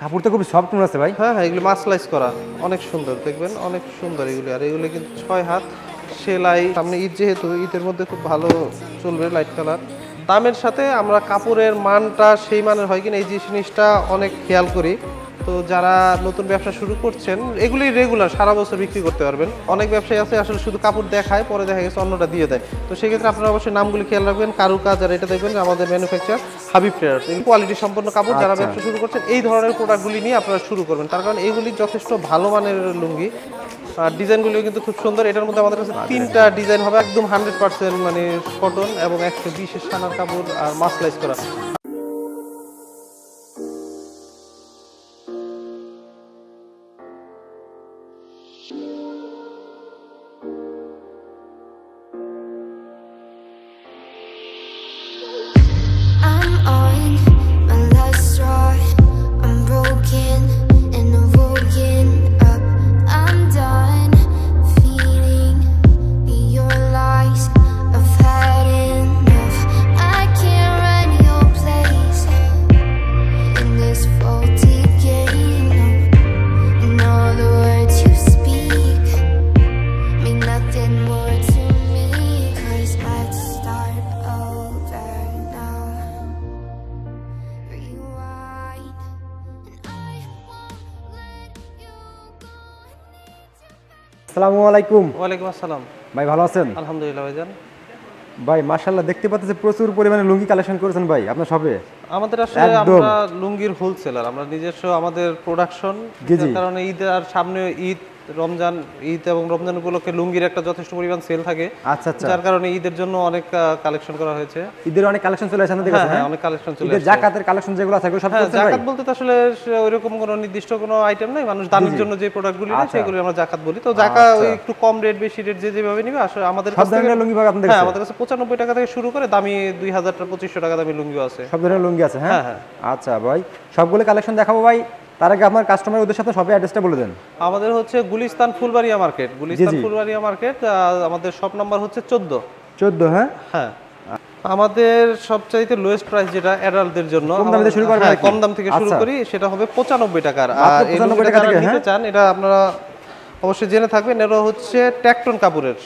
কাপড় তো খুব সফট মনে আছে ভাই। হ্যাঁ হ্যাঁ এগুলি মাসলাইজ করা। অনেক সুন্দর, দেখবেন? অনেক সুন্দর এগুলি। আর এগুলি কিন্তু ছয় হাত সেলাই। সামনে ঈদ যেহেতু, ঈদের মধ্যে খুব ভালো চলবে লাইট কালার দামের সাথে আমরা কাপড়ের মানটা সেই মানের হয় কিনা, এই জিনিসটা অনেক খেয়াল করি। তো যারা নতুন ব্যবসা শুরু করছেন এগুলি রেগুলার সারা বছর বিক্রি করতে পারবেন। অনেক ব্যবসায়ী আছে আসলে শুধু কাপড় দেখায় পরে দেখা গেছে অন্যটা দিয়ে দেয়। তো সেক্ষেত্রে আপনারা অবশ্যই নামগুলি খেয়াল রাখবেন কারু কাজ আর এটা দেখবেন আমাদের ম্যানুফ্যাকচার হাবিব ট্রেডার্স কোয়ালিটি সম্পন্ন কাপড় যারা আচ্ছা। ব্যবসা শুরু করছেন এই ধরনের প্রোডাক্টগুলি নিয়ে আপনারা শুরু করবেন। তার কারণ এইগুলি যথেষ্ট ভালো মানের লুঙ্গি। আর ডিজাইনগুলিও কিন্তু খুব সুন্দর। এটার মধ্যে আমাদের কাছে তিনটা ডিজাইন হবে একদম হান্ড্রেড পার্সেন্ট মানে কটন এবং একশো বিশের সানার কাপড় আর মাসলাইজ করা। আসসালামু আলাইকুম। ওয়ালাইকুম আসসালাম। ভাই ভালো আছেন? আলহামদুলিল্লাহ ভাইজান। ভাই মাশাআল্লাহ দেখতে পাচ্ছি প্রচুর পরিমাণে লুঙ্গি কালেকশন করেছেন ভাই আপনার শপে? আমাদের আসলে আমরা লুঙ্গির হোলসেলার আমরা নিজস্ব আমাদের প্রোডাকশন। কারণে ঈদ আর সামনে ঈদ রমজান ঈদ এবং রমজান উপলক্ষে লুঙ্গির একটা যথেষ্ট পরিমাণ সেল থাকে। আচ্ছা আচ্ছা। যার কারণে ঈদের জন্য অনেক কালেকশন করা হয়েছে। ঈদের অনেক কালেকশন চলে আসে হ্যাঁ হ্যাঁ হ্যাঁ? অনেক কালেকশন চলে আসছে। জাকাতের কালেকশন যেগুলো আছে সব হ্যাঁ জাকাত বলতে তো আসলে সে- ওইরকম কোনো নির্দিষ্ট কোনো আইটেম নাই মানুষ দানের জন্য যে প্রোডাক্টগুলি নেয় সেগুলো আমরা জাকাত বলি। তো জাকা ওই একটু কম রেট বেশি রেট যে যেভাবে নিবে আসলে আমাদের সব ধরনের লুঙ্গি পাবে আপনাদের হ্যাঁ আমাদের কাছে পঁচানব্বই টাকা থেকে শুরু করে দামি দুই হাজার টাকা পঁচিশশো টাকা দামি লুঙ্গিও আছে। সব ধরনের লুঙ্গি আছে হ্যাঁ? হ্যাঁ, আচ্ছা ভাই সবগুলো কালেকশন দেখাবো ভাই। তার আগে আপনার কাস্টমারের উদ্দেশ্যে আপনার সবাই অ্যাড্রেসটা বলে দেন। আমাদের হচ্ছে গুলিস্তান ফুলবাড়িয়া মার্কেট গুলিস্তান ফুলবাড়িয়া মার্কেট আমাদের শপ নাম্বার হচ্ছে চোদ্দ। চোদ্দ হ্যাঁ? হ্যাঁ। আমাদের সবচাইতে লোয়েস্ট প্রাইস যেটা অ্যাডাল্টদের জন্য কম দাম থেকে শুরু হ্যাঁ, কম দাম থেকে শুরু। করি সেটা হবে পঁচানব্বই টাকার। আর 95 টাকা থেকে, নিতে হ্যাঁ? চান এটা আপনারা অবশ্যই জেনে থাকবেন এটা হচ্ছে ট্যাকটন কাপড়ের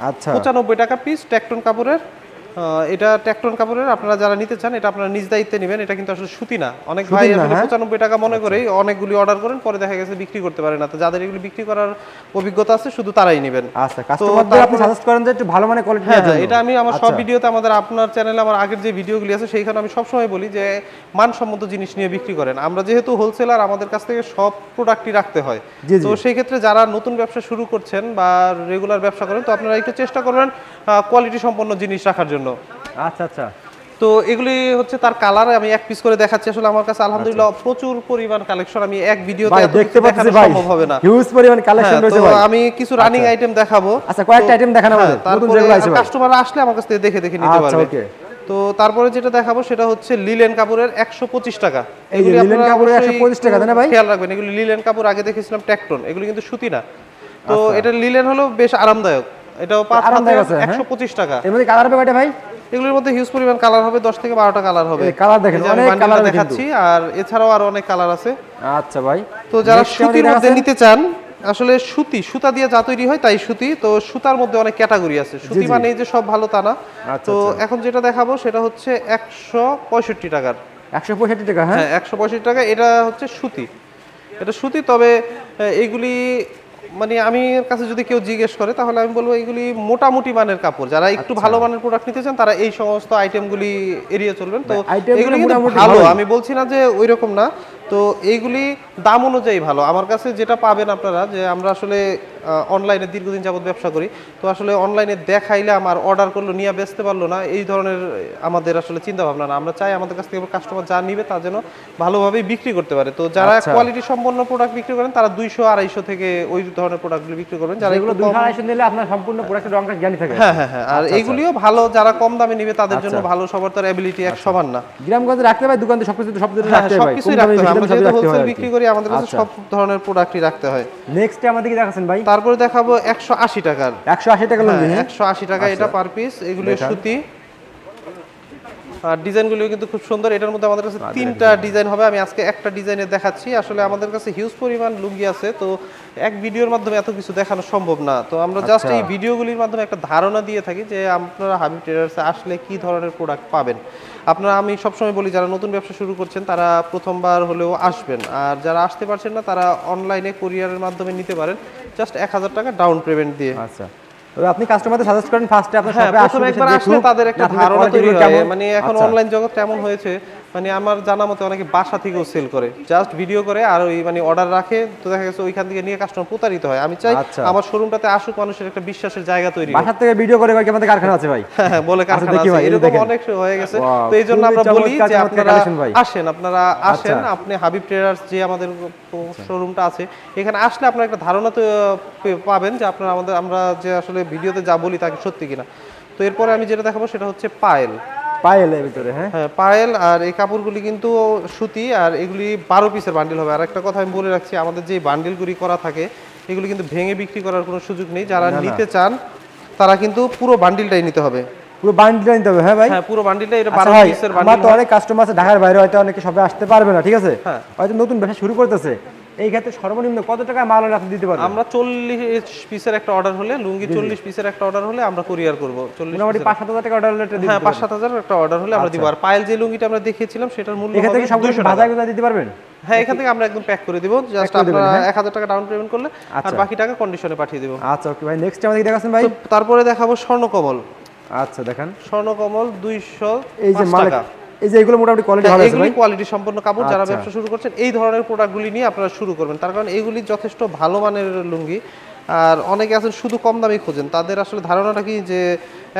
আচ্ছা। পঁচানব্বই টাকা পিস ট্যাকটন কাপড়ের আহ, এটা ট্যাক্টন কাপড়ের আপনারা যারা নিতে চান এটা আপনারা নিজ দায়িত্বে নেবেন এটা কিন্তু আসলে সুতি না। অনেক ভাই আসলে হ্যাঁ? পঁচানব্বই টাকা মনে করেই অনেকগুলি অর্ডার করেন পরে দেখা গেছে বিক্রি করতে পারে না। তো যাদের এগুলি বিক্রি করার অভিজ্ঞতা আছে শুধু তারাই নেবেন। আচ্ছা কাস্টমারদের আপনি সাজেস্ট করেন যে একটু ভালো মানে কোয়ালিটি হ্যাঁ হ্যাঁ এটা আমি আমার সব আচ্ছা। ভিডিওতে আমাদের আপনার চ্যানেলে আমার আগের যে ভিডিওগুলি আছে সেইখানে আমি সবসময় বলি যে মানসম্মত জিনিস নিয়ে বিক্রি করেন। আমরা যেহেতু হোলসেলার আমাদের কাছ থেকে সব প্রোডাক্টই রাখতে হয়। তো সেই ক্ষেত্রে যারা নতুন ব্যবসা শুরু করছেন বা রেগুলার ব্যবসা করেন তো আপনারা একটু চেষ্টা করবেন কোয়ালিটি সম্পন্ন জিনিস রাখার জন্য। আচ্ছা আচ্ছা। তো এগুলি হচ্ছে তার কালার আমি এক পিস করে দেখাচ্ছি। আসলে আমার কাছে আলহামদুলিল্লাহ প্রচুর পরিমাণ কালেকশন আমি এক ভিডিওতে দেখতে পাচ্ছি ভাই সম্ভব হবে না। হিউজ পরিমাণ কালেকশন হ্যাঁ, রয়েছে তো ভাই। আমি কিছু রানিং আইটেম দেখাবো। আচ্ছা, কয়েকটা item দেখান আমাদের, হ্যাঁ, নতুন তারপরে কাস্টমার আসলে আমার কাছ থেকে দেখে দেখে নিতে পারবে আচ্ছা, পারবে। okay। তো তারপরে যেটা দেখাবো সেটা হচ্ছে লিলেন কাপড়ের একশো পঁচিশ টাকা। এই লিলেন কাপড়ের অবশ্যই 125 টাকা, না ভাই? খেয়াল রাখবেন এগুলি লিলেন কাপড় আগে দেখেছিলাম ট্যাক্টন এগুলি কিন্তু সুতি না। তো আচ্ছা। এটা লিলেন হলো বেশ আরামদায়ক। এটাও পাঁচ হ্যাঁ? একশো পঁচিশ টাকা। এর মধ্যে কালার হবে কয়টা ভাই? এগুলোর মধ্যে হিউজ পরিমাণ কালার হবে দশ থেকে বারোটা কালার হবে। colour দেখেন, অনেক হবে দেখাচ্ছি আর এছাড়াও আরও অনেক কালার আছে। আচ্ছা ভাই। তো যারা সুতির মধ্যে নিতে চান আসলে সুতি সুতা দিয়ে যা তৈরি হয় তাই সুতি। তো সুতার মধ্যে অনেক ক্যাটাগরি আছে। সুতি। মানে যে সব ভালো তা না। আচ্ছা, তো আচ্ছা। এখন যেটা দেখাবো সেটা হচ্ছে একশো পঁয়ষট্টি টাকার। একশো পঁয়ষট্টি টাকা হ্যাঁ? হ্যাঁ একশো পঁয়ষট্টি টাকা। এটা হচ্ছে সুতি। এটা সুতি তবে আহ, এইগুলি মানে আমি এর কাছে যদি কেউ জিজ্ঞেস করে তাহলে আমি বলব এইগুলি মোটামুটি মানের কাপড়। যারা একটু আচ্ছা। ভালো মানের প্রোডাক্ট নিতে চান তারা এই সমস্ত আইটেমগুলি এড়িয়ে চলবেন। তো item এগুলি কিন্তু ভালো। আমি বলছি না যে ওই রকম না। তো এইগুলি দাম অনুযায়ী ভালো। আমার কাছে যেটা পাবেন আপনারা যে আমরা আসলে অনলাইনে দীর্ঘদিন যাবত ব্যবসা করি। তো আসলে অনলাইনে দেখাইলে আমার অর্ডার করল নিয়ে বেচতে পারল না এই ধরনের আমাদের আসলে চিন্তা ভাবনা না। আমরা চাই আমাদের কাছ থেকে কাস্টমার যা নিবে তা যেন ভালোভাবেই বিক্রি করতে পারে। তো যারা আচ্ছা। কোয়ালিটি সম্পন্ন প্রোডাক্ট বিক্রি করেন তারা দুইশো আড়াইশো থেকে ওই ধরনের প্রোডাক্টগুলো বিক্রি করবেন। যারা এগুলো আড়াইশো নিলে আপনার সম্পূর্ণ প্রোডাক্টের রংটা জ্ঞানী থাকে। হ্যাঁ হ্যাঁ হ্যাঁ। আর এইগুলিও ভালো যারা কম দামে নিবে তাদের জন্য আচ্ছা। ভালো সবার তার অ্যাবিলিটি এক সমান না। গ্রামগঞ্জে রাখতে ভাই দোকানে সব কিছু সব ধরনের হ্যাঁ রাখতে হয়। রাখতে হয়। আমরা যেহেতু হোলসেল বিক্রি করি আমাদের কাছে আচ্ছা। সব ধরনের প্রোডাক্টই রাখতে হয়। নেক্সট আমাদের কি দেখাচ্ছেন ভাই? তারপরে দেখাবো একশো আশি টাকার। একশো আশি টাকা লুঙ্গি হ্যাঁ একশো আশি টাকা এটা পার পিস এগুলো সুতি। আর ডিজাইনগুলিও কিন্তু খুব সুন্দর। এটার মধ্যে আমাদের কাছে তিনটা ডিজাইন হবে। আমি আজকে একটা ডিজাইনে দেখাচ্ছি। আসলে আমাদের কাছে হিউজ পরিমাণ লুঙ্গি আছে। তো এক ভিডিওর মাধ্যমে এত কিছু দেখানো সম্ভব না। তো আমরা জাস্ট আচ্ছা। এই ভিডিওগুলির মাধ্যমে একটা ধারণা দিয়ে থাকি যে আপনারা হাবিব ট্রেডার্সে আসলে কি ধরনের প্রোডাক্ট পাবেন। আপনারা আমি সবসময় বলি যারা নতুন ব্যবসা শুরু করছেন তারা প্রথমবার হলেও আসবেন। আর যারা আসতে পারছেন না তারা অনলাইনে কুরিয়ারের মাধ্যমে নিতে পারেন। জাস্ট এক হাজার টাকা ডাউন পেমেন্ট দিয়ে। আচ্ছা। তবে আপনি কাস্টমারদের সাজেস্ট করেন ফার্স্টে আপনার হ্যাঁ শপে আসলে একবার আসলে তাদের একটা ধারণা তৈরি হয়। মানে এখন অনলাইন জগৎ কেমন হয়েছে মানে আমার জানা মতে অনেকে বাসা থেকেও সেল করে। জাস্ট ভিডিও করে আর ওই মানে অর্ডার রাখে তো দেখা গেছে ওইখান থেকে নিয়ে কাস্টমার প্রতারিত হয়। আমি চাই আচ্ছা। আমার শোরুমটাতে আসুক মানুষের একটা বিশ্বাসের জায়গা তৈরি। বাসার থেকে ভিডিও করে ভাই কি আমাদের কারখানা আছে ভাই? হ্যাঁ, বলে কারখানা আছে। এরকম অনেক হয়ে গেছে। তো এই জন্য আমরা বলি যে আপনারা আসেন আপনারা আসেন আচ্ছা। আপনি হাবিব ট্রেডার্স যে আমাদের শোরুমটা আছে এখানে আসলে আপনার একটা ধারণা তো পাবেন যে আপনারা আমাদের আমরা যে আসলে ভিডিওতে যা বলি তাকে সত্যি কিনা। তো এরপরে আমি যেটা দেখাবো সেটা হচ্ছে পায়েল পায়েল এর ভিতরে হ্যাঁ? হ্যাঁ পায়েল আর এই কাপড়গুলি কিন্তু সুতি আর এগুলি বারো পিসের বান্ডিল হবে। আর একটা কথা আমি বলে রাখছি আমাদের যে বান্ডিলগুলি করা থাকে এগুলি কিন্তু ভেঙে বিক্রি করার কোনো সুযোগ নেই। যারা। নিতে চান তারা কিন্তু পুরো বান্ডিলটাই নিতে হবে। পুরো বান্ডিল নিতে হবে হ্যাঁ ভাই? হ্যাঁ পুরো বান্ডিলটা এটা আচ্ছা বারো ভাই পিসের আমার বান্ডিল তো অনেক কাস্টমার আছে ঢাকার বাইরে হয়তো অনেকে সবে আসতে পারবে না ঠিক আছে? হ্যাঁ। হয়তো নতুন ব্যবসা শুরু করতেছে। এই ক্ষেত্রে সর্বনিম্ন কত টাকা মাল হলে আপনি দিতে পারবেন? আমরা চল্লিশ পিসের একটা অর্ডার হলে লুঙ্গি চল্লিশ পিসের একটা অর্ডার হলে আমরা কুরিয়ার করব চল্লিশ পাঁচ সাত হাজার টাকা অর্ডার হলে হ্যাঁ পাঁচ। সাত হাজার একটা অর্ডার হলে আমরা দিব। আর পায়েল যে লুঙ্গিটা আমরা দেখিয়েছিলাম সেটার মূল্য এখান থেকে সবগুলো 200। বাজারগুলো দিতে পারবেন? হ্যাঁ এখান থেকে আমরা একদম প্যাক করে দিব। জাস্ট আপনারা হ্যাঁ? এক হাজার টাকা ডাউন পেমেন্ট করলে আর আচ্ছা। বাকি টাকা কন্ডিশনে পাঠিয়ে দিব। আচ্ছা ওকে ভাই নেক্সট আমাদের দেখাচ্ছেন ভাই? তারপরে দেখাবো স্বর্ণকমল। আচ্ছা দেখেন। স্বর্ণকমল দুইশো এই যে মাল এই যে এগুলো মোটামুটি কোয়ালিটি হ্যাঁ, ভালো এগুলি কোয়ালিটি সম্পন্ন কাপড় যারা আচ্ছা। ব্যবসা শুরু করছেন এই ধরনের প্রোডাক্টগুলি নিয়ে আপনারা শুরু করবেন। তার কারণ এগুলি যথেষ্ট ভালো মানের লুঙ্গি। আর অনেকে আছেন শুধু কম দামে খোঁজেন। তাদের আসলে ধারণাটা কি যে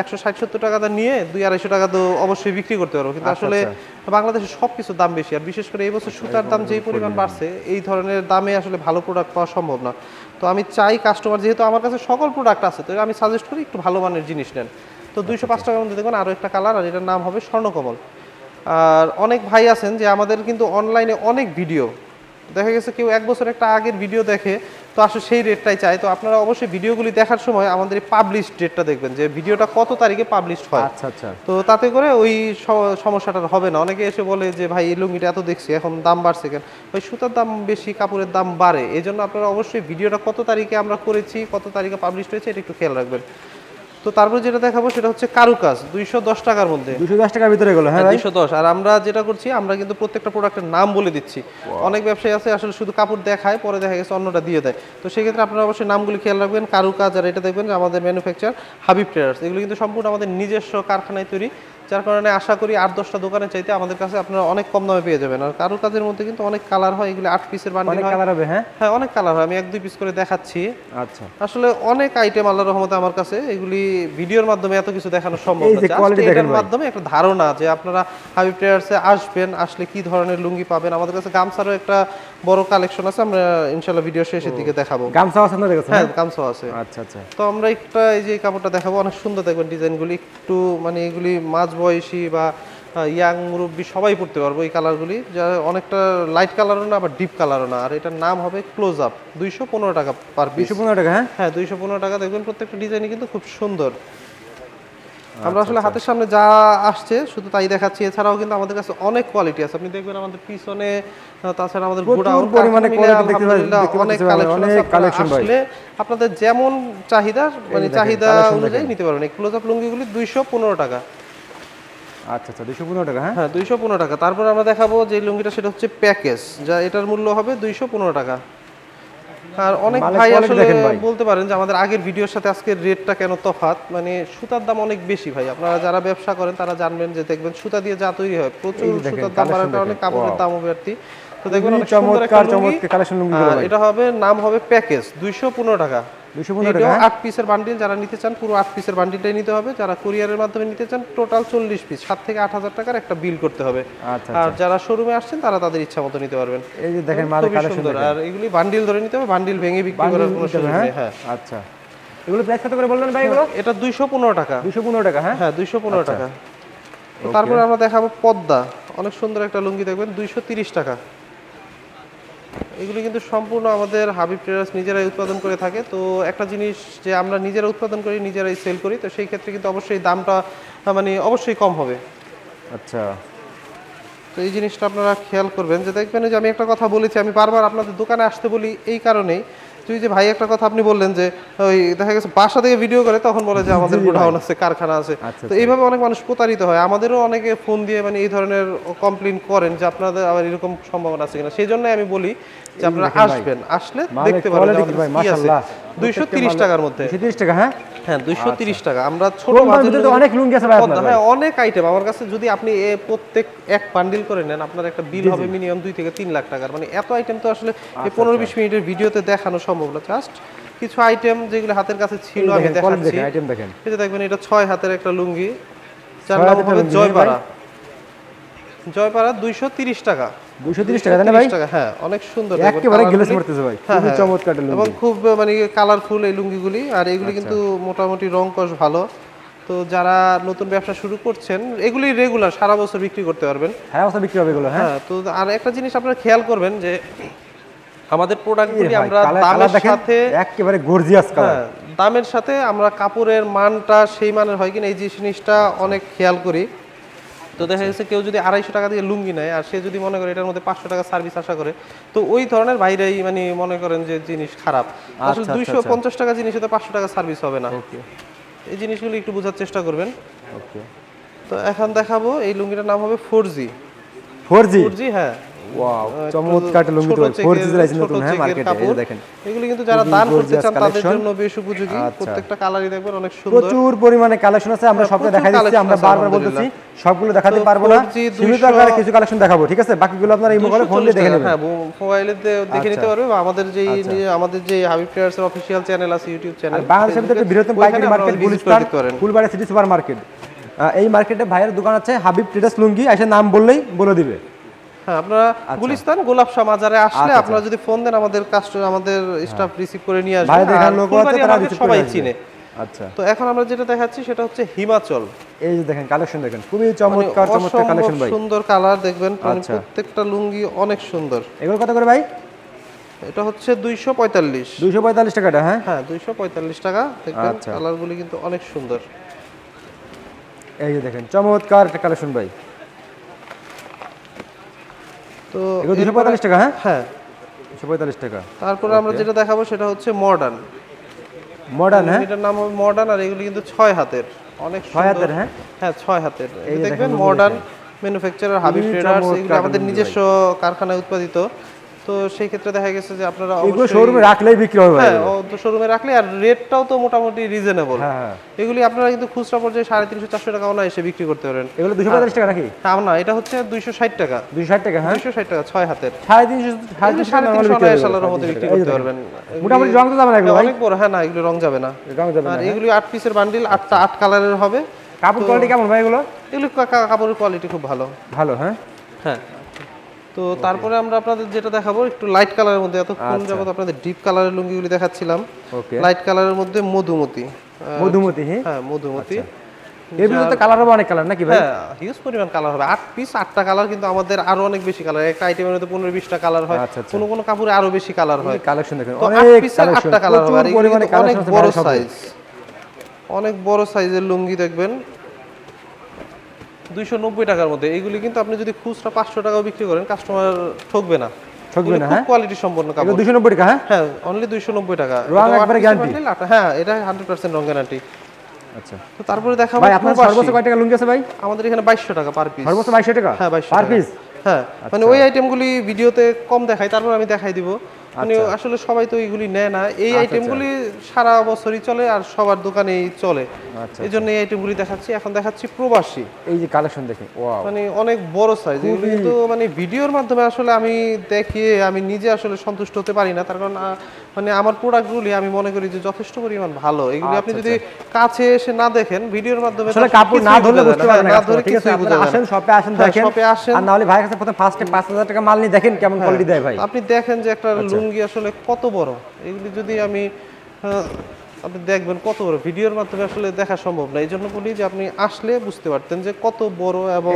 একশো ষাট সত্তর টাকা নিয়ে দুই আড়াইশো টাকা তো অবশ্যই বিক্রি করতে পারব। কিন্তু আচ্ছা, আসলে বাংলাদেশে সব কিছুর দাম বেশি। আর বিশেষ করে এই বছর সুতার দাম যেই পরিমাণ বাড়ছে এই ধরনের দামে আসলে ভালো প্রোডাক্ট পাওয়া সম্ভব না। তো আমি চাই কাস্টমার যেহেতু আমার কাছে সকল প্রোডাক্ট আছে তো আমি সাজেস্ট করি একটু ভালো মানের জিনিস নেন। তো দুইশো পাঁচ টাকার মধ্যে দেখবেন আরও একটা কালার আর এটার নাম হবে স্বর্ণকমল। আর অনেক ভাই আছেন যে আমাদের কিন্তু অনলাইনে অনেক ভিডিও দেখা গেছে কেউ এক বছর একটা আগের ভিডিও দেখে তো আসলে সেই রেটটাই চাই তো আপনারা অবশ্যই ভিডিওগুলি দেখার সময় আমাদের পাবলিশ ডেটটা দেখবেন যে ভিডিওটা কত তারিখে পাবলিশ হয়। আচ্ছা আচ্ছা। তো তাতে করে ওই সমস্যাটা হবে না। অনেকে এসে বলে যে ভাই এই লুঙ্গিটা এত দেখছি এখন দাম বাড়ছে কেন? ওই সুতার দাম বেশি কাপড়ের দাম বাড়ে। এই জন্য আপনারা অবশ্যই ভিডিওটা কত তারিখে আমরা করেছি কত তারিখে পাবলিশ হয়েছে এটা একটু খেয়াল রাখবেন। তো তারপরে যেটা দেখাবো সেটা হচ্ছে কারুকাজ দুইশো দশ টাকার মধ্যে। দুইশো দশ টাকার ভিতরে গেলো হ্যাঁ দুইশো দশ আর আমরা যেটা করছি আমরা কিন্তু প্রত্যেকটা প্রোডাক্টের নাম বলে দিচ্ছি। অনেক ব্যবসায়ী আছে আসলে শুধু কাপড় দেখায় পরে দেখা গেছে অন্যটা দিয়ে দেয়। তো সেক্ষেত্রে আপনারা অবশ্যই নামগুলি খেয়াল রাখবেন কারুকাজ আর এটা দেখবেন আমাদের ম্যানুফ্যাকচার হাবিব ট্রেডার্স এগুলো কিন্তু সম্পূর্ণ আমাদের নিজস্ব কারখানায় তৈরি। যার কারণে আশা করি আট দশটা দোকানে চাইতে আমাদের কাছে আপনারা অনেক কম দামে পেয়ে যাবেন। আর কারুকাজের মধ্যে কিন্তু অনেক কালার হয় এগুলো আট পিসের বান্ডিল হয়। কালার হবে হ্যাঁ? হ্যাঁ অনেক কালার হয় আমি এক দুই পিস করে দেখাচ্ছি। আচ্ছা। আসলে অনেক আইটেম আল্লাহ রহমতে আমার কাছে এগুলি ভিডিওর মাধ্যমে এত কিছু দেখানো সম্ভব এই না। যে Just দেখেন এটার। মাধ্যমে একটা ধারণা যে আপনারা হাবিব ট্রেডার্সে আসবেন আসলে কি ধরনের লুঙ্গি পাবেন। আমাদের কাছে গামছারও একটা বড় কালেকশন আছে আমরা ইনশাল্লাহ ভিডিও শেষের দিকে দেখাবো। গামছা আছে আপনাদের কাছে হ্যাঁ গামছাও আছে। আচ্ছা আচ্ছা। তো আমরা একটা এই যে কাপড়টা দেখাবো অনেক সুন্দর দেখবেন ডিজাইনগুলি। একটু মানে এগুলি মাঝ বয়সী বা ইয়াং মুরব্বী সবাই পড়তে পারব এই কালারগুলি যা অনেকটা লাইট কালারও না আবার ডিপ কালারও না। আর এটার নাম হবে ক্লোজ আপ দুইশো পনেরো টাকা পার পিস দুশো পনেরো টাকা হ্যাঁ? হ্যাঁ দুইশো পনেরো টাকা দেখবেন প্রত্যেকটা ডিজাইনই কিন্তু খুব সুন্দর। আমরা আচ্ছা, আসলে হাতের সামনে যা আসছে শুধু তাই দেখাচ্ছি। এছাড়াও কিন্তু আমাদের কাছে অনেক কোয়ালিটি আছে। আপনি দেখবেন আমাদের পিছনে তাছাড়া আমাদের গোডাউন পরিমাণে অনেক কালেকশন। আসলে আপনাদের যেমন চাহিদা মানে চাহিদা অনুযায়ী নিতে পারবেন। এই ক্লোজ আপ লুঙ্গিগুলি দুইশো পনেরো টাকা। আচ্ছা আচ্ছা পনেরো টাকা হ্যাঁ? হ্যাঁ দুইশো পনেরো টাকা। তারপর আমরা দেখাবো যে লুঙ্গিটা সেটা হচ্ছে প্যাকেজ। যা এটার মূল্য হবে দুইশো পনেরো টাকা। আর অনেক ভাই আসলে বলতে পারেন যে আমাদের আগের ভিডিওর সাথে আজকের রেটটা কেন তফাত মানে সুতার দাম অনেক বেশি ভাই। আপনারা যারা ব্যবসা করেন তারা জানবেন যে দেখবেন সুতা দিয়ে যা তৈরি হয় প্রচুর সুতার দাম বাড়ার কারণে কাপড়ের. দামও বাড়তি তো দেখবেন অনেক চমৎকার চমৎকার লুঙ্গিগুলো আর এটা হবে নাম হবে প্যাকেজ দুইশো পনেরো টাকা। দুশো পনেরো এটাও টাকা হ্যাঁ? আট পিসের বান্ডিল যারা নিতে চান পুরো আট পিসের বান্ডিলটাই নিতে হবে। যারা কুরিয়ারের মাধ্যমে নিতে চান টোটাল চল্লিশ পিস সাত থেকে আট হাজার টাকার একটা বিল করতে হবে। আচ্ছা আর যারা শোরুমে আসছেন তারা তাদের ইচ্ছা মতো নিতে পারবেন। এই যে দেখেন খুবই কালেকশন আর এগুলি বান্ডিল ধরে নিতে হবে বান্ডিল ভেঙে বিক্রি করার কোনো সুযোগ নেই হ্যাঁ। আচ্ছা। এগুলো প্রাইস কত করে বললেন ভাই এগুলো? এটা দুইশো পনেরো টাকা। দুশো পনেরো টাকা হ্যাঁ? হ্যাঁ দুইশো পনেরো আচ্ছা। টাকা। তারপরে আমরা দেখাবো পদ্মা। অনেক সুন্দর একটা লুঙ্গি দেখবেন দুইশো তিরিশ টাকা। এগুলি কিন্তু সম্পূর্ণ আমাদের হাবিব ট্রেডার্স নিজেরাই উৎপাদন করে থাকে। তো একটা জিনিস যে আমরা নিজেরা উৎপাদন করি নিজেরাই সেল করি তো সেই ক্ষেত্রে কিন্তু অবশ্যই দামটা মানে অবশ্যই কম হবে। আচ্ছা। তো এই জিনিসটা আপনারা খেয়াল করবেন যে দেখবেন যে আমি একটা কথা বলেছি আমি বারবার আপনাদের দোকানে আসতে বলি এই কারণেই। তুই যে ভাই একটা কথা আপনি বললেন যে ওই দেখা গেছে বাসা থেকে ভিডিও করে তখন বলে যে আমাদের গোডাউন আছে কারখানা আছে। তো এইভাবে অনেক মানুষ প্রতারিত হয়। আমাদেরও অনেকে ফোন দিয়ে মানে এই ধরনের কমপ্লেন করেন যে আপনাদের আবার এরকম সম্ভাবনা আছে কিনা। সেই জন্য আমি বলি যে আপনারা আসবেন আসলে দেখতে পারেন 230 টাকার মধ্যে। 230 টাকা হ্যাঁ? হ্যাঁ 230 আচ্ছা। টাকা। আমরা ছোট অনেক লুঙ্গি আছে ভাই আপনার হ্যাঁ অনেক আইটেম আমার কাছে যদি আপনি প্রত্যেক এক বান্ডিল করে নেন আপনার একটা বিল হবে মিনিমাম 2 থেকে 3 লাখ টাকার। মানে এত আইটেম তো আসলে 15 20 মিনিটের ভিডিওতে দেখানো সম্ভব না। জাস্ট কিছু আইটেম যেগুলো হাতের কাছে ছিল আমি দেখাচ্ছি। আইটেম দেখেন। দেখবেন এটা ছয় হাতের একটা লুঙ্গি। চার নাম হবে জয়পাড়া। জয়পাড়া 230 টাকা। দুশো তিরিশ টাকা না ভাই? হ্যাঁ অনেক সুন্দর একেবারে গ্লেস করতেছে ভাই হ্যাঁ, হ্যাঁ। চমৎকার একটা এবং লুঙ্গি। খুব মানে কালারফুল এই লুঙ্গিগুলি আর এগুলি আচ্ছা। কিন্তু মোটামুটি রং কষ ভালো। তো যারা নতুন ব্যবসা শুরু করছেন এগুলি রেগুলার সারা বছর বিক্রি করতে পারবেন। হ্যাঁ অবস্থা বিক্রি হবে এগুলো তো আর একটা জিনিস আপনারা খেয়াল করবেন যে আমাদের প্রোডাক্টগুলি আমরা দামের সাথে একেবারে গর্জিয়াস কালার দামের সাথে আমরা কাপড়ের মানটা সেই মানের হয় কিনা এই জিনিসটা অনেক খেয়াল করি। তো দেখা গেছে কেউ যদি আড়াইশো টাকা দিয়ে লুঙ্গি নেয় আর সে যদি মনে করে এটার মধ্যে পাঁচশো টাকা সার্ভিস আশা করে তো ওই ধরনের বাইরেই মানে মনে করেন যে জিনিস খারাপ। আসলে আচ্ছা, দুইশো আচ্ছা। পঞ্চাশ টাকা জিনিস তো পাঁচশো টাকা সার্ভিস হবে না। এই জিনিসগুলো একটু বোঝার চেষ্টা করবেন। ওকে। তো এখন দেখাবো এই লুঙ্গিটার নাম হবে four G four G four G হ্যাঁ। ওয়াও চমৎকার লুঙ্গি তো ফোর জি লাইসেন্স নতুন হ্যাঁ মার্কেটে এই দেখেন। এগুলি কিন্তু যারা দান করতে চান তাদের জন্য বেশ উপযোগী। আচ্ছা। প্রত্যেকটা কালারই দেখবেন অনেক সুন্দর। প্রচুর পরিমাণে কালেকশন আছে আমরা দেখাই দিচ্ছি আমরা বারবার বলতেছি সবগুলো দেখাতে পারব না। সীমিত আকারে কিছু কালেকশন দেখাবো ঠিক আছে? বাকিগুলো আপনারা এই মোবাইলে ফোন দিয়ে দেখে নেবেন। হ্যাঁ মোবাইলে দেখে নিতে আচ্ছা। পারবে। আমাদের যে আচ্ছা। আমাদের যে হাবিব অফিসিয়াল চ্যানেল আছে ইউটিউব চ্যানেল বাংলাদেশের ভিতরে বৃহত্তম পাইকারি market Gulistan Fulbari city super market এই মার্কেটে ভাইয়ের দোকান আছে হাবিব ট্রেডার্স লুঙ্গি এসে নাম বললেই বলে দিবে। হ্যাঁ আপনারা গুলিস্তান গোলাপ শাহ মাজারে আসলে আচ্ছা, আপনারা যদি ফোন দেন আমাদের কাস্টমার আমাদের স্টাফ রিসিভ করে নিয়ে আসবে ভাই দেখার লোক আছে তারা সবাই চিনে। আচ্ছা। তো এখন আমরা যেটা দেখাচ্ছি সেটা হচ্ছে হিমাচল। এই যে দেখেন কালেকশন দেখেন খুবই মানে চমৎকার চমৎকার কালেকশন ভাই। সুন্দর কালার দেখবেন মানে আচ্ছা। প্রত্যেকটা লুঙ্গি অনেক সুন্দর। এগুলো কত করে ভাই? এটা হচ্ছে দুইশো পঁয়তাল্লিশ। দুইশো পঁয়তাল্লিশ টাকাটা হ্যাঁ? হ্যাঁ দুইশো পঁয়তাল্লিশ টাকা। দেখবেন আচ্ছা। কালারগুলি কিন্তু অনেক সুন্দর। এই যে দেখেন চমৎকার একটা কালেকশন ভাই। তো দুশো পঁয়তাল্লিশ টাকা হ্যাঁ? হ্যাঁ। দুশো পঁয়তাল্লিশ টাকা। তারপরে আমরা যেটা দেখাবো সেটা হচ্ছে মডার্ন মডার্ন হ্যাঁ? এটার নাম হবে মডার্ন আর এগুলি কিন্তু ছয় হাতের। অনেক ছয় হাতের, হ্যাঁ? হ্যাঁ ছয় হাতের। এই দেখবেন মডার্ন ম্যানুফ্যাকচারার হাবিব ট্রেডার্স এগুলো আমাদের নিজস্ব কারখানায় উৎপাদিত। তো সেই ক্ষেত্রে দেখা গেছে যে আপনারা এগুলো অবশ্যই- শোরুমে রাখলেই বিক্রি হবে হ্যাঁ শোরুমে রাখলে আর রেটটাও তো মোটামুটি রিজনেবল হ্যাঁ হ্যাঁ। এগুলি আপনারা কিন্তু খুচরা পর্যায়ে সাড়ে তিনশো চারশো টাকা এসে বিক্রি করতে পারেন। এগুলো দুশো পঁয়তাল্লিশ টাকা নাকি? হ্যাঁ না এটা হচ্ছে দুইশো ষাট টাকা। দুশো ষাট টাকা হ্যাঁ? দুইশো ষাট টাকা ছয় হাতের। সাড়ে তিনশো সাড়ে তিনশো টাকা সালের মধ্যে বিক্রি করতে পারবেন। মোটামুটি রং তো যাবে না এগুলো অনেক বড় হ্যাঁ না এগুলো রং যাবে না। রং যাবে না আর এগুলি আট পিসের বান্ডিল আটটা আট কালারের হবে। কাপড় কোয়ালিটি কেমন ভাই এগুলো? এগুলি কাপড়ের কোয়ালিটি খুব ভালো। ভালো হ্যাঁ? হ্যাঁ। তো তারপরে আমরা আপনাদের যেটা দেখাবো একটু লাইট কালারের মধ্যে এতক্ষণ আচ্ছা। যাবত আপনাদের ডিপ কালারের লুঙ্গিগুলি দেখাচ্ছিলাম। ওকে লাইট কালারের মধ্যে মধুমতি। মধুমতি হ্যাঁ? হ্যাঁ মধুমতি। এর কালার হবে অনেক কালার নাকি ভাই? হ্যাঁ হিউজ পরিমাণ কালার হবে। আট পিস আটটা কালার কিন্তু আমাদের আরও অনেক বেশি কালার একটা আইটেমের মধ্যে পনেরো বিশটা কালার হয়। আচ্ছা, আচ্ছা। কোনো কোনো কাপড়ে আরও বেশি কালার হয়। কালেকশন দেখেন অনেক আটটা কালার হবে। অনেক বড় সাইজ অনেক বড় সাইজের লুঙ্গি দেখবেন। দুইশো নব্বই টাকার মধ্যে। এইগুলি কিন্তু আপনি যদি খুচরা পাঁচশো টাকাও বিক্রি করেন কাস্টমার ঠকবে না। ঠকবে না, হ্যাঁ? কোয়ালিটি সম্পন্ন কাপড়। দুশো নব্বই টাকা হ্যাঁ? হ্যাঁ অনলি দুইশো নব্বই টাকা। রং একবারে আট- হ্যাঁ এটা হান্ড্রেড পার্সেন্ট রং গ্যারান্টি আচ্ছা। তো তারপরে দেখাবো ভাই আপনার। সর্বোচ্চ কয় টাকা লুঙ্গি আছে ভাই? আমাদের এখানে বাইশশো টাকা পার পিস সর্বোচ্চ বাইশশো টাকা? হ্যাঁ বাইশশো পার টাকা। পিস হ্যাঁ মানে ওই আইটেমগুলি ভিডিওতে কম দেখাই তারপর আমি দেখাই দিব। আচ্ছা। আসলে সবাই তো এইগুলি নেয় না। এই আইটেমগুলি সারা বছরই চলে আর সবার দোকানেই চলে। আচ্ছা, এই জন্য এই আইটেমগুলি দেখাচ্ছি। এখন দেখাচ্ছি প্রবাসী। এই যে কালেকশন ওয়াও মানে অনেক বড় সাইজ এগুলি কিন্তু মানে ভিডিওর মাধ্যমে আসলে আমি দেখিয়ে আমি নিজে আসলে সন্তুষ্ট হতে পারি না। তার কারণ মানে আমার প্রোডাক্টগুলি আমি মনে করি যে যথেষ্ট পরিমাণ ভালো। এগুলি আপনি যদি কাছে এসে না দেখেন ভিডিওর মাধ্যমে আচ্ছা, আসলে কাপড় না ধরলে বুঝতে পারবেন না ধরে আছে? কিছুই আপনারা আসেন শপে আসেন হ্যাঁ, দেখেন। শপে আসেন। আর না হলে ভাইয়ের কাছে প্রথম ফার্স্টে পাঁচ হাজার টাকা মাল নিয়ে দেখেন কেমন কোয়ালিটি দেয় ভাই। আপনি দেখেন যে একটা আচ্ছা। লুঙ্গি আসলে কত বড়? এগুলি যদি আমি আপনি দেখবেন কত বড়। ভিডিওর মাধ্যমে আসলে দেখা সম্ভব না। এই জন্য বলি যে আপনি আসলে বুঝতে পারতেন যে কত বড় এবং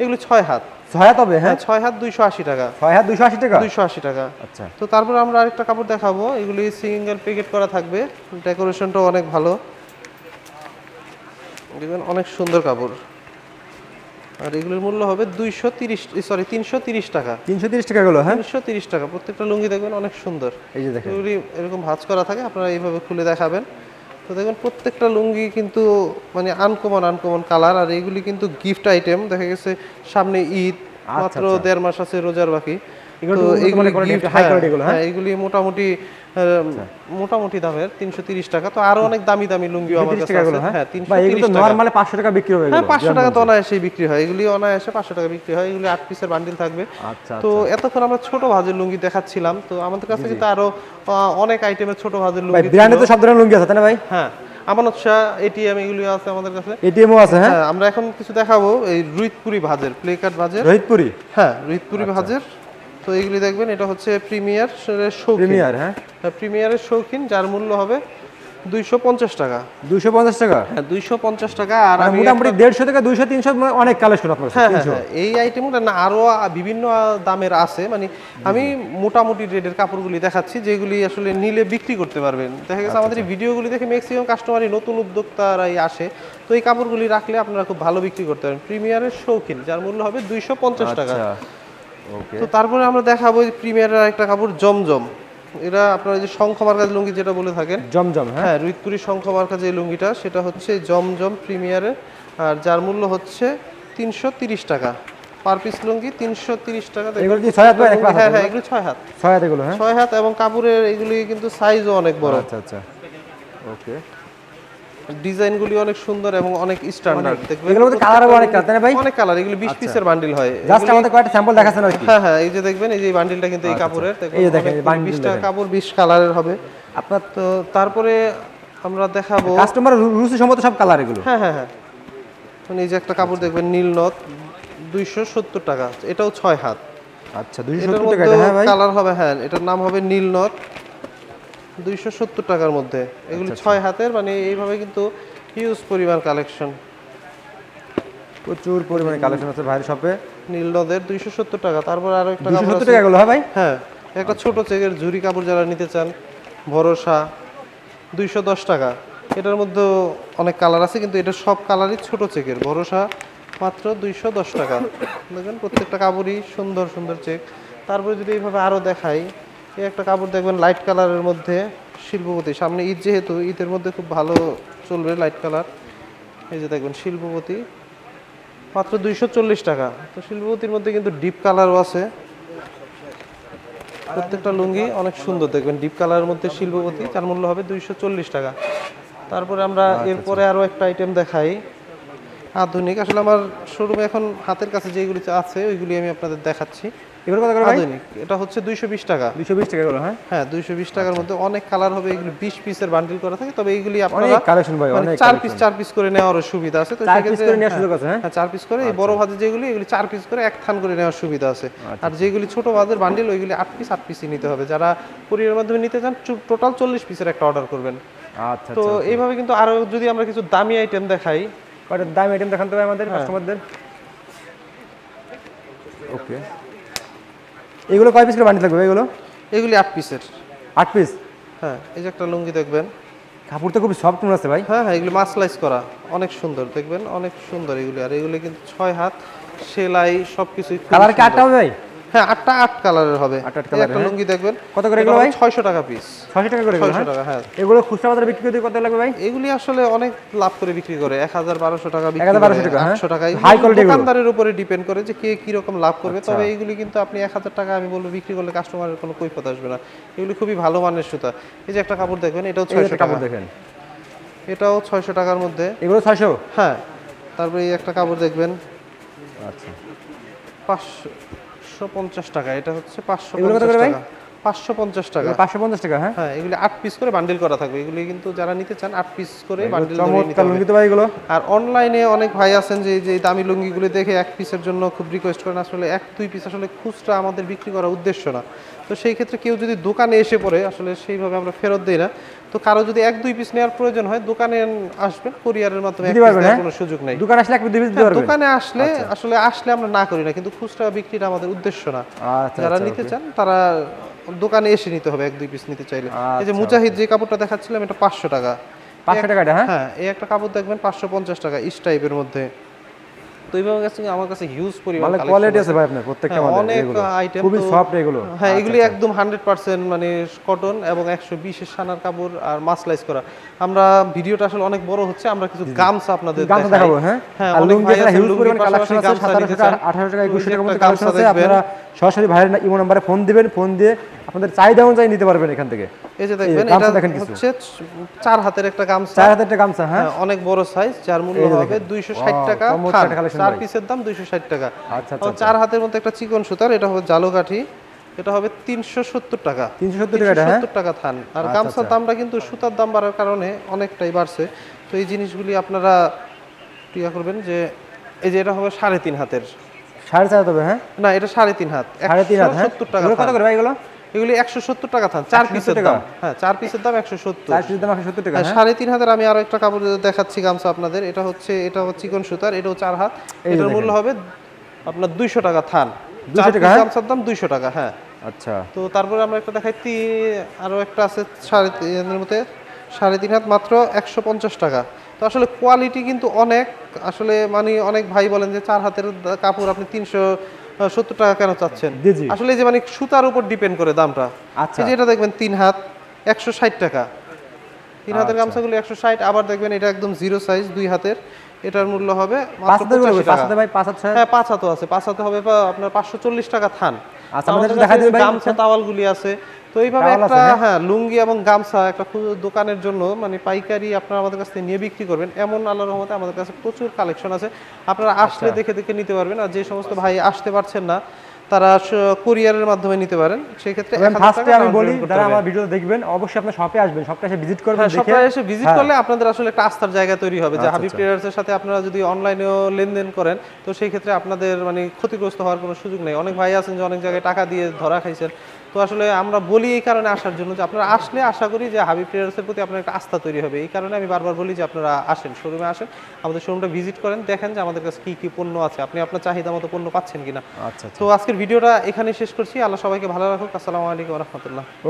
এগুলো হাত ছয় হাত। হ্যাঁ হ্যাঁ? ছয় হাত দুইশো আশি টাকা। ছয় হাত দুশো আশি টাকা? দুইশো আশি টাকা। আচ্ছা। তো তারপরে আমরা আরেকটা কাপড় দেখাবো। এগুলি সিঙ্গেল প্যাকেট করা থাকবে। অনেক ভালো। দেখবেন অনেক সুন্দর কাপড়। আর এগুলোর মূল্য হবে দুইশো তিরিশ সরি তিনশো তিরিশ টাকা। তিনশো তিরিশ টাকা গুলো হ্যাঁ? তিনশো তিরিশ টাকা প্রত্যেকটা লুঙ্গি দেখবেন অনেক সুন্দর। এই যে দেখেন। এরকম ভাঁজ করা থাকে আপনারা এইভাবে খুলে দেখাবেন। তো দেখবেন প্রত্যেকটা লুঙ্গি কিন্তু মানে আনকমন আনকমন কালার আর এগুলি কিন্তু গিফট আইটেম দেখা গেছে সামনে ঈদ মাত্র দেড় মাস আছে রোজার বাকি। এগুলো হ্যাঁ, হ্যাঁ? হ্যাঁ? এগুলি মোটামুটি মোটামুটি দামের তিনশো তিরিশ টাকা। তো আরও অনেক দামি দামি লুঙ্গি আমার কাছে হ্যাঁ? হ্যাঁ তিনশো বা এগুলো তিরিশ তো টাকা। নর্মালি পাঁচশো টাকা বিক্রি হবে হ্যাঁ পাঁচশো টাকা তো বলছেন। বিক্রি হয়। এগুলি অনায়াসে পাঁচশো টাকা বিক্রি হয়। এগুলি আট পিসের বান্ডিল থাকবে। আচ্ছা তো এতক্ষণ আমরা ছোট ভাজের লুঙ্গি দেখাচ্ছিলাম। তো আমাদের কাছে কিন্তু আরও অনেক আইটেমের ছোট ভাজের লুঙ্গি ব্র্যান্ডে তো সব ধরনের লুঙ্গি আছে তাই না ভাই? হ্যাঁ আমানত শাহ এটিএম এগুলি আছে আমাদের কাছে। এটিএমও আছে হ্যাঁ? আমরা এখন কিছু দেখাবো। এই রুইতপুরি ভাজের প্লে কার্ড ভাজের। রোহিতপুরি? হ্যাঁ রুইতপুরি আচ্ছা। ভাজের। তো এইগুলি দেখবেন এটা হচ্ছে প্রিমিয়ার শৌখিন। প্রিমিয়ার হ্যাঁ? হ্যাঁ, প্রিমিয়ারের শৌখিন যার মূল্য হবে দুইশো পঞ্চাশ টাকা। দুশো পঞ্চাশ টাকা? হ্যাঁ দুইশো পঞ্চাশ টাকা আর মানে আমি মোটামুটি দেড়শো দুইশো তিনশো অনেক কালেকশন আপনার হ্যাঁ হ্যাঁ 300 হ্যাঁ, এই না আরও বিভিন্ন দামের আছে মানে আমি মোটামুটি রেটের কাপড়গুলি দেখাচ্ছি যেগুলি আসলে নিলে বিক্রি করতে পারবেন। দেখা গেছে আমাদের ভিডিওগুলি দেখে ম্যাক্সিমাম কাস্টমারই নতুন উদ্যোক্তারাই আসে তো এই কাপড়গুলি রাখলে আপনারা খুব ভালো বিক্রি করতে পারেন প্রিমিয়ারের শৌখিন যার মূল্য হবে দুইশো পঞ্চাশ টাকা আচ্ছা। ওকে তো তারপরে আমরা দেখাবো এই প্রিমিয়ারের একটা কাপড় জমজম। এটা আপনারা যে শঙ্খ মার্কাজ লুঙ্গি যেটা বলে থাকেন। জমজম হ্যাঁ। হ্যাঁ রুইতপুরি শঙ্খ মার্কা যে লুঙ্গিটা সেটা হচ্ছে জমজম প্রিমিয়ারের আর যার মূল্য হচ্ছে তিনশো তিরিশ টাকা। পার পিস লুঙ্গি তিনশো তিরিশ টাকা। এগুলো কি ছয় হাত হ্যাঁ হ্যাঁ এগুলো ছয় হাত। ছয় হাত এগুলো হ্যাঁ? ছয় হাত এবং কাপড়ের এগুলি কিন্তু সাইজও অনেক বড়। আচ্ছা আচ্ছা। ওকে ডিজাইনগুলি অনেক সুন্দর এবং অনেক স্ট্যান্ডার্ড দেখবেন এগুলোর মধ্যে হবে অনেক colour, তাই না ভাই? অনেক কালার এগুলো বিশ পিসের বান্ডিল হয়। জাস্ট আমাদের কয়েকটা স্যাম্পল দেখাচ্ছেন আর কি। হ্যাঁ হ্যাঁ এই যে দেখবেন এই যে বান্ডিলটা কিন্তু এই কাপড়ের আচ্ছা, এই যে দেখেন, bundle বিশটা দেখেন। কাপড় বিশ কালারের হবে। আপনার তো তারপরে আমরা দেখাবো কাস্টমার রুচি সম্মত সব কালার এগুলো। হ্যাঁ হ্যাঁ হ্যাঁ। মানে এই যে একটা কাপড় দেখবেন নীল নথ দুইশো সত্তর টাকা। এটাও ছয় হাত। আচ্ছা দুইশো এটার সত্তর টাকা হ্যাঁ ভাই? কালার হবে হ্যাঁ এটার নাম হবে নীল নথ। দুইশো সত্তর টাকার মধ্যে। এগুলি আচ্ছা, ছয় হাতের মানে এইভাবে কিন্তু হিউজ পরিমাণ কালেকশন প্রচুর পরিমাণে কালেকশন আছে ভাইয়ের শপে নীল নদের দুইশো সত্তর টাকা তারপর আরও একটা সত্তর টাকা হ্যাঁ ভাই? হ্যাঁ একটা ছোট চেকের ঝুরি কাপড় যারা নিতে চান ভরসা দুইশো দশ টাকা। এটার মধ্যে অনেক কালার আছে কিন্তু এটা সব কালারই ছোট চেকের ভরসা মাত্র দুইশো দশ টাকা। দেখবেন প্রত্যেকটা কাপড়ই সুন্দর সুন্দর চেক। তারপরে যদি এইভাবে আরও দেখাই এই একটা কাপড় দেখবেন লাইট কালারের মধ্যে শিল্পপতি। সামনে ঈদ যেহেতু ঈদের মধ্যে খুব ভালো চলবে লাইট কালার এই যে দেখবেন শিল্পপতি। মাত্র দুইশো চল্লিশ টাকা। তো শিল্পপতির মধ্যে কিন্তু ডিপ কালারও আছে। প্রত্যেকটা লুঙ্গি অনেক সুন্দর। দেখবেন ডিপ কালারের মধ্যে শিল্পপতি তার মূল্য হবে দুইশো চল্লিশ টাকা। তারপরে আমরা এরপরে আরও একটা আইটেম দেখাই। আধুনিক। আসলে আমার শোরুমে এখন হাতের কাছে যেগুলি আছে ওইগুলি আমি আপনাদের দেখাচ্ছি। এগুলো কত করে আধুনিক। এটা হচ্ছে দুইশো বিশ টাকা। দুইশো বিশ টাকা এগুলো হ্যাঁ? হ্যাঁ দুইশো বিশ টাকার মধ্যে অনেক কালার হবে এগুলি বিশ পিসের বান্ডিল করা থাকে তবে এইগুলি আপনারা কালেকশন ভাই মানে অনেক চার পিস চার পিস করে নেওয়ার সুবিধা আছে তো সেক্ষেত্রে- করে নেওয়ার হ্যাঁ, সুযোগ আছে হ্যাঁ? হ্যাঁ চার পিস করে এই বড় ভাজের যেগুলি এগুলি চার পিস করে এক থান করে নেওয়ার সুবিধা আছে। আর যেগুলি ছোট ভাজের বান্ডিল ওইগুলি আট পিস আট পিসই নিতে হবে। যারা কুরিয়ার মাধ্যমে নিতে চান টোটাল চল্লিশ পিসের একটা অর্ডার করবেন। আচ্ছা তো এইভাবে কিন্তু আরও যদি আমরা কিছু দামি আইটেম দেখাই। দাম আইটেম দেখান তো আমাদের হ্যাঁ। কাস্টমারদের ওকে এগুলো কয় পিস করে বান্ডিল থাকবে এগুলো? এগুলি আট পিসের আট পিস হ্যাঁ এই যে একটা লুঙ্গি দেখবেন। কাপড় তো খুব সফট মনে আছে ভাই। হ্যাঁ হ্যাঁ এগুলো মাসলাইজ করা। অনেক সুন্দর দেখবেন? অনেক সুন্দর এগুলি। আর এগুলি কিন্তু ছয় হাত সেলাই সব সবকিছু কালার কি আটটা হবে ভাই? হ্যাঁ আটটা আট কালারের হবে। আট আট এই একটা হ্যাঁ। লুঙ্গি দেখবেন। কত করে এগুলো ভাই? ছয়শো টাকা পিস ছশো টাকা করে এগুলো, ছয়শো হ্যাঁ? টাকা হ্যাঁ। এগুলো খুচরা বাজারে বিক্রি করতে কত লাগবে ভাই? এগুলি আসলে অনেক লাভ করে বিক্রি করে। এক হাজার বারোশো টাকা বিক্রি 1200 টাকা, হ্যাঁ? 800 টাকা এগুলি quality এগুলো। দোকানদারের উপরে ডিপেন্ড করে যে কে কি রকম লাভ করবে। আচ্ছা। তবে এইগুলি কিন্তু আপনি এক হাজার টাকা আমি বলব বিক্রি করলে কাস্টমারের কোনো কৈফত আসবে না। এগুলি খুবই ভালো মানের সুতা। এই যে একটা কাপড় দেখবেন এটাও এই যে ছয়শো একটা টাকা। কাপড় দেখেন। এটাও ছয়শো টাকার মধ্যে। এগুলো ছয়শো? হ্যাঁ। তারপরে এই একটা কাপড় দেখবেন। আচ্ছা। পাঁচশো পঞ্চাশ টাকা এটা হচ্ছে পাঁচশো পঞ্চাশ টাকা। পাঁচশো পঞ্চাশ টাকা। পাঁচশো পঞ্চাশ টাকা হ্যাঁ? হ্যাঁ এগুলি আট পিস করে বান্ডিল করা থাকবে। এগুলি কিন্তু যারা নিতে চান আট পিস করে বান্ডিল চমৎকার লুঙ্গি তো ভাই এগুলো আর অনলাইনে অনেক ভাই আছেন যে যে দামি লুঙ্গিগুলো দেখে এক পিসের জন্য খুব রিকোয়েস্ট করেন। আসলে এক দুই পিস আসলে খুচরা আমাদের বিক্রি করার উদ্দেশ্য না। তো সেই ক্ষেত্রে কেউ যদি দোকানে এসে পড়ে আসলে সেইভাবে আমরা ফেরত দিই না। তো কারও যদি এক দুই পিস নেওয়ার প্রয়োজন হয় দোকানে আসবেন কুরিয়ারের মাধ্যমে হ্যাঁ? কোনো সুযোগ নেই। দোকান আসলে এক দুই পিস দোকানে আসলে আসলে আসলে আমরা না করি না কিন্তু খুচরা বিক্রিটা আমাদের উদ্দেশ্য না। আচ্ছা যারা আচ্ছা, নিতে চান তারা দোকানে এসে নিতে হবে এক দুই পিস নিতে চাইলে। এই যে আচ্ছা, মুজাহিদ যে কাপড়টা দেখাচ্ছিলাম এটা পাঁচশো টাকা। 500 টাকাটা হ্যাঁ? হ্যাঁ এই একটা কাপড় দেখবেন পাঁচশো পঞ্চাশ টাকা ইস টাইপের মধ্যে। তো এইভাবে কাছে আমার কাছে হিউজ পরিমাণ মানে কোয়ালিটি আছে। ভাই আপনার প্রত্যেকটা হ্যাঁ, অনেক আইটেম খুবই সফট এগুলো। হ্যাঁ এগুলি একদম হান্ড্রেড পার্সেন্ট মানে কটন এবং একশো বিশের সানার কাপড় আর মাসলাইজ করা। আমরা ভিডিওটা আসলে অনেক বড় হচ্ছে আমরা কিছু গামছা আপনাদের গামছা দেখাবো হ্যাঁ? অনেক ভাই আছে, হিউজ পরিমাণ কালেকশন আছে টাকা টাকা টাকার মধ্যে কালেকশন আছে আপনারা সরাসরি ভাইয়ের ইমো নাম্বারে ফোন দিবেন ফোন দিয়ে আপনাদের চাহিদা অনুযায়ী নিতে পারবেন এখান থেকে। এই যে দেখবেন এটা দেখেন হচ্ছে চার হাতের একটা গামছা চার হাজার টাকা গামছা হ্যাঁ? হ্যাঁ, অনেক বড় সাইজ যার মূল্য হবে দেখেন। দুইশো ষাট টাকা চার পিসের দাম দুইশো ষাট টাকা। আচ্ছা, আচ্ছা, চার হাতের মধ্যে একটা চিকন সুতার এটা হবে জালো কাঠি এটা হবে তিনশো সত্তর টাকা। 370 টাকা এটা, হ্যাঁ? 370 টাকা থান। আর আচ্ছা, গামছার আচ্ছা। দামটা কিন্তু সুতার দাম বাড়ার কারণে অনেকটাই বাড়ছে। তো এই জিনিসগুলি আপনারা ইয়া করবেন যে এই যে এটা হবে সাড়ে তিন হাতের। সাড়ে চার তবে হ্যাঁ? না এটা সাড়ে তিন হাত। সাড়ে তিন হাত হ্যাঁ? সত্তর টাকা কত করে ভাই এগুলো? এগুলি একশো সত্তর টাকা থান চার পিসের দাম। হ্যাঁ চার পিসের দাম একশো সত্তর। চার পিসের দাম একশো সত্তর টাকা হ্যাঁ, হ্যাঁ। সাড়ে তিন হাতের আমি আরও একটা কাপড় দেখাচ্ছি গামছা আপনাদের। এটা হচ্ছে এটা হচ্ছে চিকন সুতার এটাও চার হাত। এটার মূল্য হবে আপনার দুইশো টাকা থান। 200 টাকা, হ্যাঁ? গামছার দাম দুইশো টাকা হ্যাঁ। আচ্ছা। তো তারপরে আমরা একটা দেখাই আরও একটা আছে সাড়ে তিনের মধ্যে সাড়ে তিন হাত মাত্র একশো পঞ্চাশ টাকা। তো আসলে কোয়ালিটি কিন্তু অনেক। আসলে মানে অনেক ভাই বলেন যে চার হাতের কাপড় আপনি তিনশো সত্তর টাকা কেন চাচ্ছেন। আসলে যে মানে সুতার উপর ডিপেন্ড করে দামটা। আচ্ছা। যে এটা দেখবেন তিন হাত একশো ষাট টাকা। তিন হাতের আচ্ছা। গামছাগুলো একশো ষাট আবার দেখবেন এটা একদম জিরো সাইজ দুই হাতের। এটার মূল্য হবে পাঁচ হাতেরগুলো 85 পাঁচ টাকা। হাতে ভাই পাঁচ হাত ছয় হ্যাঁ পাঁচ হাতও আছে। পাঁচ হাতে হবে আপনার পাঁচশো চল্লিশ টাকা থান। আচ্ছা, গামছা তাওয়ালগুলি আছে। তো এইভাবে একটা হ্যাঁ? হ্যাঁ লুঙ্গি এবং গামছা একটা দোকানের জন্য মানে পাইকারি আপনারা আমাদের কাছ থেকে নিয়ে বিক্রি করবেন এমন আল্লাহর রহমতে আমাদের কাছে প্রচুর কালেকশন আছে আপনারা আচ্ছা। আসলে দেখে দেখে নিতে পারবেন আর যে সমস্ত ভাই আসতে পারছেন না তারা কুরিয়ারের মাধ্যমে নিতে পারেন সেই ক্ষেত্রে ফার্স্টে আমি বলি যারা আমার ভিডিও দেখবেন অবশ্যই আপনার শপে আসবেন শপে এসে ভিজিট করবেন হ্যাঁ দেখে সপ্তাহে এসে ভিজিট হ্যাঁ। করলে আপনাদের আসলে একটা আস্থার জায়গা তৈরি হবে যে আচ্ছা, হাবিব আচ্ছা। ট্রেডার্সের সাথে আপনারা যদি অনলাইনেও লেনদেন করেন তো সেই ক্ষেত্রে আপনাদের মানে ক্ষতিগ্রস্ত হওয়ার কোনো সুযোগ নেই অনেক ভাই আছেন যে অনেক জায়গায় টাকা দিয়ে ধরা খাইছেন তো আসলে আমরা বলি এই কারণে আসার জন্য যে আপনারা আসলে আশা করি যে হাবিব ট্রেডার্সের প্রতি আপনার একটা আস্থা তৈরি হবে। এই কারণে আমি বারবার বলি যে আপনারা আসেন শোরুমে আসেন আমাদের শোরুমটা ভিজিট করেন দেখেন যে আমাদের কাছে কি কি পণ্য আছে। আপনি আপনার চাহিদা মতো পণ্য পাচ্ছেন কিনা। আচ্ছা তো আজকের ভিডিওটা এখানে শেষ করছি। আল্লাহ সবাইকে ভালো রাখুক। আসসালামু আলাইকুম রহমতুল্লাহ।